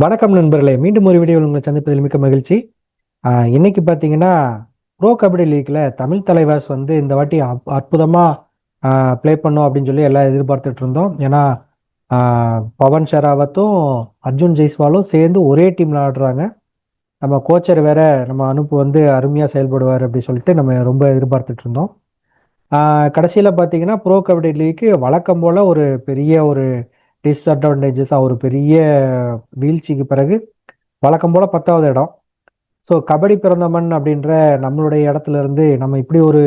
வணக்கம் நண்பர்களே. மீண்டும் ஒரு வீடியோவில் உங்களை சந்திப்பதில் மிக்க மகிழ்ச்சி. இன்னைக்கு பார்த்தீங்கன்னா ப்ரோ கபடி லீக்ல தமிழ் தலைவாஸ் வந்து இந்த வாட்டி அப்- அற்புதமா ப்ளே பண்ணும் அப்படின்னு சொல்லி எல்லாம் எதிர்பார்த்துட்டு இருந்தோம். ஏன்னா பவன் ஷெராவத்தும் அர்ஜுன் ஜெய்ஸ்வாலும் சேர்ந்து ஒரே டீம்ல ஆடுறாங்க. நம்ம கோச்சர் வேற நம்ம அனுப்பு வந்து அருமையாக செயல்படுவார் அப்படின்னு சொல்லிட்டு நம்ம ரொம்ப எதிர்பார்த்துட்டு இருந்தோம். கடைசியில் பார்த்தீங்கன்னா ப்ரோ கபடி லீக்கு வழக்கம் போல ஒரு பெரிய ஒரு டிஸ்அட்வான்டேஜஸாக ஒரு பெரிய வீழ்ச்சிக்கு பிறகு வழக்கம் போல் பத்தாவது இடம். ஸோ கபடி பிறந்தமன் அப்படின்ற நம்மளுடைய இடத்துல இருந்து நம்ம இப்படி ஒரு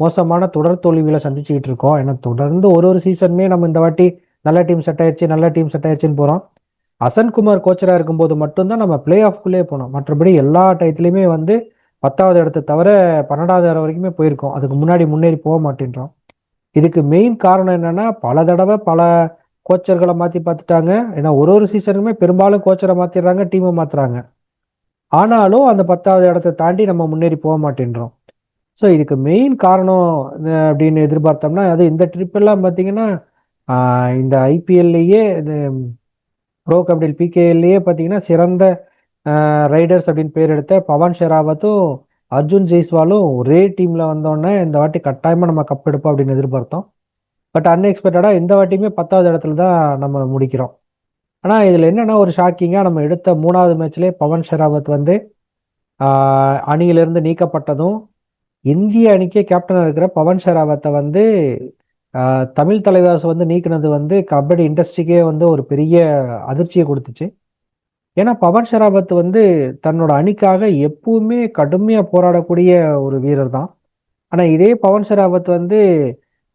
மோசமான தொடர் தோல்விகளை சந்திச்சுக்கிட்டு இருக்கோம். ஏன்னா தொடர்ந்து ஒரு ஒரு சீசனுமே நம்ம இந்த வாட்டி நல்ல டீம் செட் ஆயிடுச்சு நல்ல டீம் செட் ஆயிடுச்சுன்னு போகிறோம் அசன்குமார் கோச்சராக இருக்கும்போது மட்டும்தான் நம்ம பிளே ஆஃப்குள்ளே போனோம். மற்றபடி எல்லா டயத்துலையுமே வந்து பத்தாவது இடத்தை தவிர பன்னெண்டாவது இடம் வரைக்குமே போயிருக்கோம். அதுக்கு முன்னாடி முன்னேறி போக மாட்டேன்றோம். இதுக்கு மெயின் காரணம் என்னன்னா பல தடவை பல கோச்சர்களை மாற்றி பார்த்துட்டாங்க. ஏன்னா ஒரு ஒரு சீசனுமே பெரும்பாலும் கோச்சரை மாற்றிடுறாங்க டீமை மாற்றுறாங்க ஆனாலும் அந்த பத்தாவது இடத்தை தாண்டி நம்ம முன்னேறி போக மாட்டேன்றோம். ஸோ இதுக்கு மெயின் காரணம் அப்படின்னு எதிர்பார்த்தோம்னா அது இந்த ட்ரிப்பெல்லாம் பார்த்தீங்கன்னா இந்த ஐபிஎல்லையே இது ப்ரோ கபடி பிகேஎல்லையே பார்த்தீங்கன்னா சிறந்த ரைடர்ஸ் அப்படின்னு பேர் எடுத்த பவன் ஷெராவத்தும் அர்ஜுன் ஜெய்ஸ்வாலும் ஒரே டீமில் வந்தோடனே இந்த வாட்டி கட்டாயமாக நம்ம கப் எடுப்போம் அப்படின்னு எதிர்பார்த்தோம். பட் அன்எக்ஸ்பெக்டடாக இந்த வாட்டியுமே பத்தாவது இடத்துல தான் நம்ம முடிக்கிறோம். ஆனால் இதில் என்னென்னா ஒரு ஷாக்கிங்காக நம்ம எடுத்த மூணாவது மேட்ச்லேயே பவன் ஷெராவத் வந்து அணியிலிருந்து நீக்கப்பட்டதும் இந்திய அணிக்கே கேப்டனாக இருக்கிற பவன் ஷெராவத்தை வந்து தமிழ் தலைவாஸ் வந்து நீக்கினது வந்து கபடி இண்டஸ்ட்ரிக்கே வந்து ஒரு பெரிய அதிர்ச்சியை கொடுத்துச்சு. ஏன்னா பவன் ஷெராவத் வந்து தன்னோட அணிக்காக எப்பவுமே கடுமையாக போராடக்கூடிய ஒரு வீரர் தான் ஆனால் இதே பவன் ஷெராவத் வந்து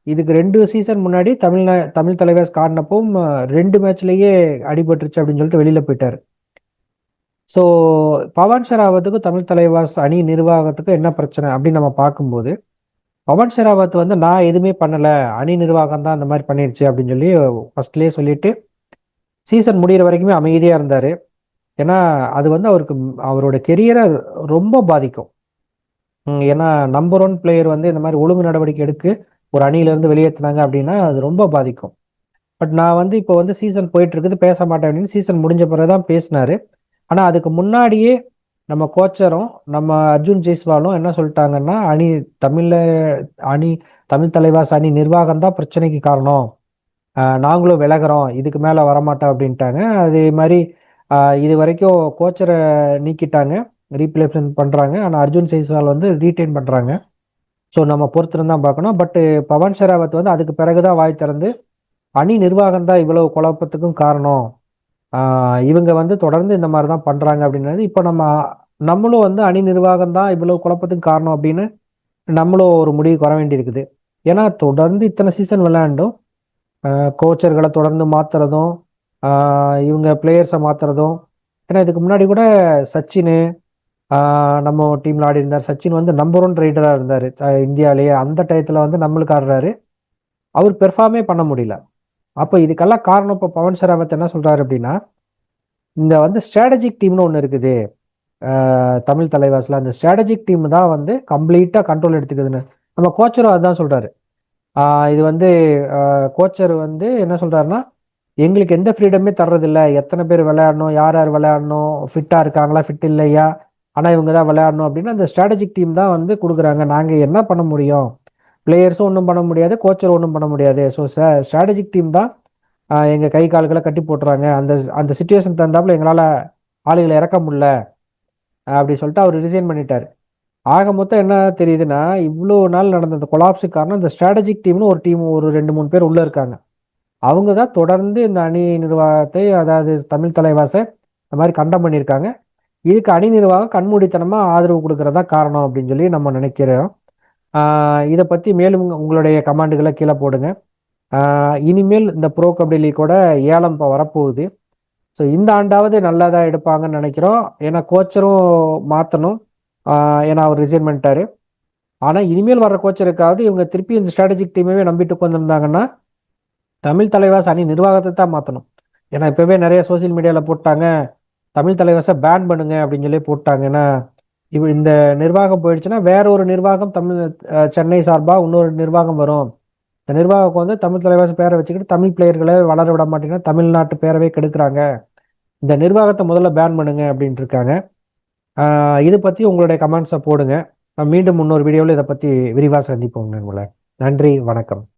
இதுக்கு ரெண்டு சீசன் முன்னாடி தமிழ் தமிழ் தலைவாஸ் காடினப்பவும் ரெண்டு மேட்ச்லயே அடிபட்டுருச்சு அப்படின்னு சொல்லிட்டு வெளியில போயிட்டாரு. ஸோ பவன் ஷெராவத்துக்கும் தமிழ் தலைவாஸ் அணி நிர்வாகத்துக்கும் என்ன பிரச்சனை அப்படின்னு நம்ம பார்க்கும்போது பவன் ஷெராவத் வந்து நான் எதுவுமே பண்ணலை அணி நிர்வாகம் தான் இந்த மாதிரி பண்ணிருச்சு அப்படின்னு சொல்லி ஃபர்ஸ்ட்லேயே சொல்லிட்டு சீசன் முடியிற வரைக்குமே அமைதியாக இருந்தார். ஏன்னா அது வந்து அவருக்கு அவரோட கெரியரை ரொம்ப பாதிக்கும். ஏன்னா நம்பர் ஒன் பிளேயர் வந்து இந்த மாதிரி ஒழுங்கு நடவடிக்கை எடுக்கு ஒரு அணியிலேருந்து வெளியேற்றினாங்க அப்படின்னா அது ரொம்ப பாதிக்கும். பட் நான் வந்து இப்போ வந்து சீசன் போயிட்டு இருக்குது பேச மாட்டேன் அப்படின்னு சீசன் முடிஞ்ச பிறகுதான் பேசினாரு. ஆனால் அதுக்கு முன்னாடியே நம்ம கோச்சரும் நம்ம அர்ஜுன் ஜெய்ஸ்வாலும் என்ன சொல்லிட்டாங்கன்னா அணி தமிழ அணி தமிழ் தலைவாஸ் அணி நிர்வாகம் தான் பிரச்சனைக்கு காரணம். நாங்களும் விலகுறோம் இதுக்கு மேலே வரமாட்டோம் அப்படின்ட்டாங்க. அதே மாதிரி இது வரைக்கும் கோச்சரை நீக்கிட்டாங்க ரீப்ளேஸ்மெண்ட் பண்ணுறாங்க ஆனால் அர்ஜுன் ஜெய்ஸ்வால் வந்து ரீட்டைன் பண்ணுறாங்க ஸோ நம்ம பொறுத்திருந்து தான் பார்க்கணும். பட்டு பவன் ஷெராவத் வந்து அதுக்கு பிறகுதான் வாய் திறந்து அணி நிர்வாகம் தான் இவ்வளவு குழப்பத்துக்கும் காரணம். இவங்க வந்து தொடர்ந்து இந்த மாதிரி தான் பண்றாங்க அப்படின்றது. இப்போ நம்ம நம்மளும் வந்து அணி நிர்வாகம் தான் இவ்வளவு குழப்பத்துக்கு காரணம் அப்படின்னு நம்மளும் ஒரு முடிவுக்கு வர வேண்டியிருக்குது. ஏன்னா தொடர்ந்து இத்தனை சீசன் விளையாண்டும் கோச்சர்களை தொடர்ந்து மாத்துறதும் இவங்க பிளேயர்ஸை மாத்துறதும் ஏன்னா இதுக்கு முன்னாடி கூட சச்சின் நம்ம டீம்ல ஆடி இருந்தார். சச்சின் வந்து நம்பர் ஒன் ரைடராக இருந்தார். இந்தியாவிலேயே அந்த டயத்தில் வந்து நம்மளுக்கு ஆடுறாரு. அவர் பெர்ஃபார்மே பண்ண முடியல. அப்போ இதுக்கெல்லாம் காரணம் இப்போ பவன் சராவத் என்ன சொல்கிறாரு அப்படின்னா இந்த வந்து ஸ்ட்ராட்டஜிக் டீம்னு ஒன்று இருக்குது. தமிழ் தலைவாசில். அந்த ஸ்ட்ராட்டஜிக் டீம் தான் வந்து கம்ப்ளீட்டாக கண்ட்ரோல் எடுத்துக்குதுன்னு. நம்ம கோச்சரும் அதுதான் சொல்கிறாரு இது வந்து கோச்சர் வந்து என்ன சொல்கிறாருன்னா எங்களுக்கு எந்த ஃப்ரீடமே தர்றதில்ல. எத்தனை பேர் விளையாடணும்? யார் யார் விளையாடணும்? ஃபிட்டாக இருக்காங்களா? ஃபிட் இல்லையா? ஆனால் இவங்க தான் விளையாடணும் அப்படின்னு அந்த ஸ்ட்ராட்டஜிக் டீம் தான் வந்து கொடுக்குறாங்க. நாங்கள் என்ன பண்ண முடியும்? பிளேயர்ஸும் ஒன்றும் பண்ண முடியாது கோச்சர் ஒன்றும் பண்ண முடியாது. ஸோ ஸ்ட்ராட்டஜிக் டீம் தான் எங்கள் கை கால்களை கட்டி போட்டுறாங்க. அந்த அந்த சுச்சுவேஷன் தந்தாப்புல எங்களால் ஆளுகளை இறக்க முடியல அப்படி சொல்லிட்டு அவர் ரிசைன் பண்ணிட்டார். ஆக மொத்தம் என்ன தெரியுதுன்னா இவ்வளோ நாள் நடந்த அந்த கொலாப்ஸுக்கு காரணம் இந்த ஸ்ட்ராட்டஜிக் டீம்னு ஒரு டீம் ஒரு ரெண்டு மூணு பேர் உள்ளே இருக்காங்க. அவங்க தான் தொடர்ந்து இந்த அணி நிர்வாகத்தை அதாவது தமிழ் தலைவாசை இந்த மாதிரி கண்டம் பண்ணியிருக்காங்க. இதுக்கு அணி நிர்வாகம் கண்மூடித்தனமாக ஆதரவு கொடுக்கறதா காரணம் அப்படின்னு சொல்லி நம்ம நினைக்கிறோம். இதை பற்றி மேலும் உங்களுடைய கமாண்டுகளை கீழே போடுங்க. இனிமேல் இந்த ப்ரோ கபடி லீக்கோட ஏலம் இப்போ வரப்போகுது. ஸோ இந்த ஆண்டாவது நல்லதா எடுப்பாங்கன்னு நினைக்கிறோம். ஏன்னா கோச்சரும் மாற்றணும் ஏன்னா அவர் ரிசைன் பண்ணிட்டாரு. ஆனால் இனிமேல் வர்ற கோச்சருக்காவது இவங்க திருப்பி இந்த ஸ்ட்ராட்டஜிக் டீமே நம்பிட்டு உட்காந்துருந்தாங்கன்னா தமிழ் தலைவாஸ் அணி நிர்வாகத்தை தான் மாற்றணும் ஏன்னா இப்போவே நிறைய சோஷியல் மீடியாவில் போட்டாங்க. தமிழ் தலைவாசை பேன் பண்ணுங்க அப்படின்னு சொல்லி போட்டாங்கன்னா இவ இந்த நிர்வாகம் போயிடுச்சுன்னா வேற ஒரு நிர்வாகம் தமிழ் சென்னை சார்பாக இன்னொரு நிர்வாகம் வரும். இந்த நிர்வாகம் வந்து தமிழ் தலைவாசி பேரை வச்சுக்கிட்டு தமிழ் பிளேயர்களை வளர விட மாட்டேங்கன்னா தமிழ்நாட்டு பேரவே கெடுக்குறாங்க. இந்த நிர்வாகத்தை முதல்ல பேன் பண்ணுங்க அப்படின்ட்டு இருக்காங்க. இதை இது பற்றி உங்களுடைய கமெண்ட்ஸை போடுங்க. மீண்டும் இன்னொரு வீடியோவில் இதை பற்றி விரிவாக சந்திப்போங்க உங்களை. நன்றி வணக்கம்.